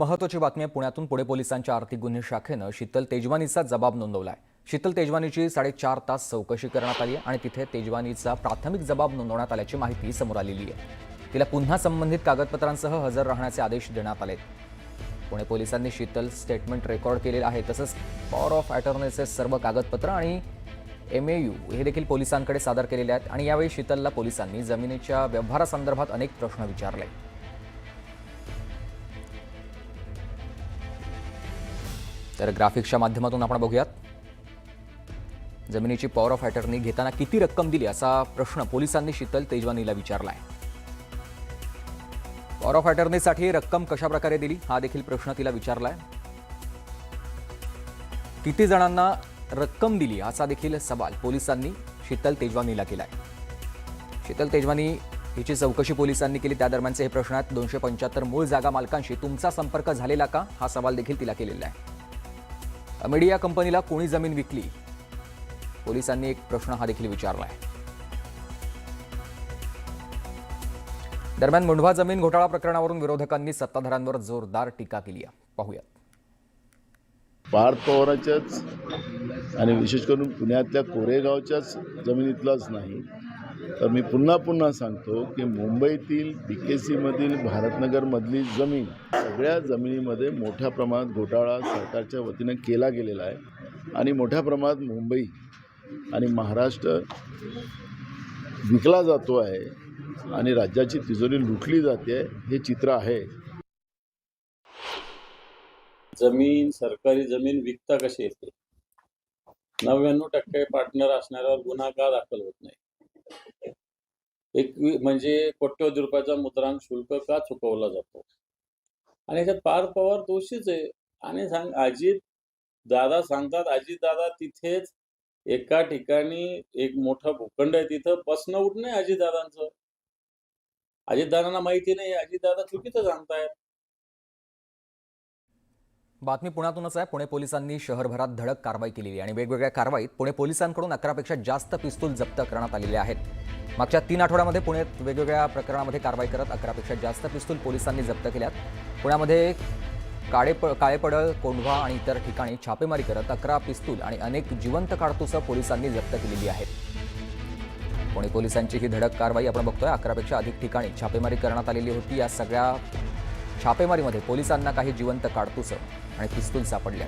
महत्वाची बातमी आहे. पुण्यातून पुणे पोलिसांच्या आर्थिक गुन्हे शाखेनं शीतल तेजवानीचा जबाब नोंदवला आहे शीतल तेजवानीची साडेचार तास चौकशी करण्यात आली आहे आणि तिथे तेजवानीचा प्राथमिक जबाब नोंदवण्यात आल्याची माहिती समोर आलेली आहे. तिला पुन्हा संबंधित कागदपत्रांसह हजर राहण्याचे आदेश देण्यात आले पुणे पोलिसांनी शीतल स्टेटमेंट रेकॉर्ड केलेलं आहे. तसंच पॉवर ऑफ अटॉर्नीचे सर्व कागदपत्र आणि एम ए यू हे देखील पोलिसांकडे सादर केलेले आहेत. आणि यावेळी शीतलला पोलिसांनी जमिनीच्या व्यवहारासंदर्भात अनेक प्रश्न विचारले. तर ग्राफिक्सच्या माध्यमातून आपण बघूयात. जमिनीची पॉवर ऑफ अटर्नी घेताना किती रक्कम दिली असा प्रश्न पोलिसांनी शीतल तेजवानीला विचारला आहे पॉवर ऑफ अटर्नीसाठी रक्कम कशा प्रकारे दिली? हा देखील प्रश्न तिला विचारला आहे किती जणांना रक्कम दिली? असा देखील सवाल पोलिसांनी शीतल तेजवानीला केला आहे शीतल तेजवानी हिची चौकशी पोलिसांनी केली. त्या दरम्यानचे हे प्रश्न आहेत. दोनशे पंच्याहत्तर मूळ जागा मालकांशी तुमचा संपर्क झालेला का? हा सवाल देखील तिला केलेला आहे. मीडिया कंपनीला कोणी जमीन विकली? पोलिसांनी एक प्रश्न हा देखील विचारला आहे दरम्यान मुंढवा जमीन घोटाळा प्रकरणावरून विरोधकांनी सत्ताधाऱ्यांवर जोरदार टीका केली आहे. पाहूयात. पार्थ पवाराच्याच आणि विशेष करून पुण्यातल्या कोरेगावच्याच जमिनीतलाच नाही तर मी पुन्हा पुन्हा सांगतो की मुंबईतील बी के सीमधील भारतनगरमधली जमीन सगळ्या जमिनीमध्ये मोठ्या प्रमाणात घोटाळा सरकारच्या वतीनं केला गेलेला आहे. आणि मोठ्या प्रमाणात मुंबई आणि महाराष्ट्र विकला जातो आहे आणि राज्याची तिजोरी लुटली जाते हे चित्र आहे. जमीन सरकारी जमीन विकता कशी येते? नव्याण्णव टक्के पार्टनर असणाऱ्यावर गुन्हा का दाखल होत नाही. एक म्हणजे कोट्यवधी रुपयाचा मुद्रांक शुल्क का चुकवला जातो? आणि याच्यात पार पवार दोषीच आहे. आणि सांग अजित दादा सांगतात अजित दादा तिथेच एका ठिकाणी एक मोठा भूखंड आहे तिथं बसणं उठणं आहे अजितदादांचं अजितदादांना माहिती नाही अजितदादा चुकीचं सांगतायत. बातमी पुण्यातूनच आहे. पुणे पोलिसांनी शहरभरात धडक कारवाई केलेली आणि वेगवेगळ्या कारवाईत पुणे पोलिसांकडून अकरापेक्षा जास्त पिस्तूल जप्त करण्यात आलेले आहेत. मागच्या तीन आठवड्यामध्ये पुण्यात वेगवेगळ्या प्रकरणामध्ये कारवाई करत अकरापेक्षा जास्त पिस्तूल पोलिसांनी जप्त केल्यात. पुण्यामध्ये काळेप काळेपडळ कोंढवा आणि इतर ठिकाणी छापेमारी करत अकरा पिस्तूल आणि अनेक जिवंत काडतुसं पोलिसांनी जप्त केलेली आहेत. पुणे पोलिसांची ही धडक कारवाई आपण बघतोय. अकरापेक्षा अधिक ठिकाणी छापेमारी करण्यात आलेली होती. या सगळ्या छापेमारीमध्ये पोलिसांना काही जिवंत काडतुसं आणि पिस्तूल सापडल्या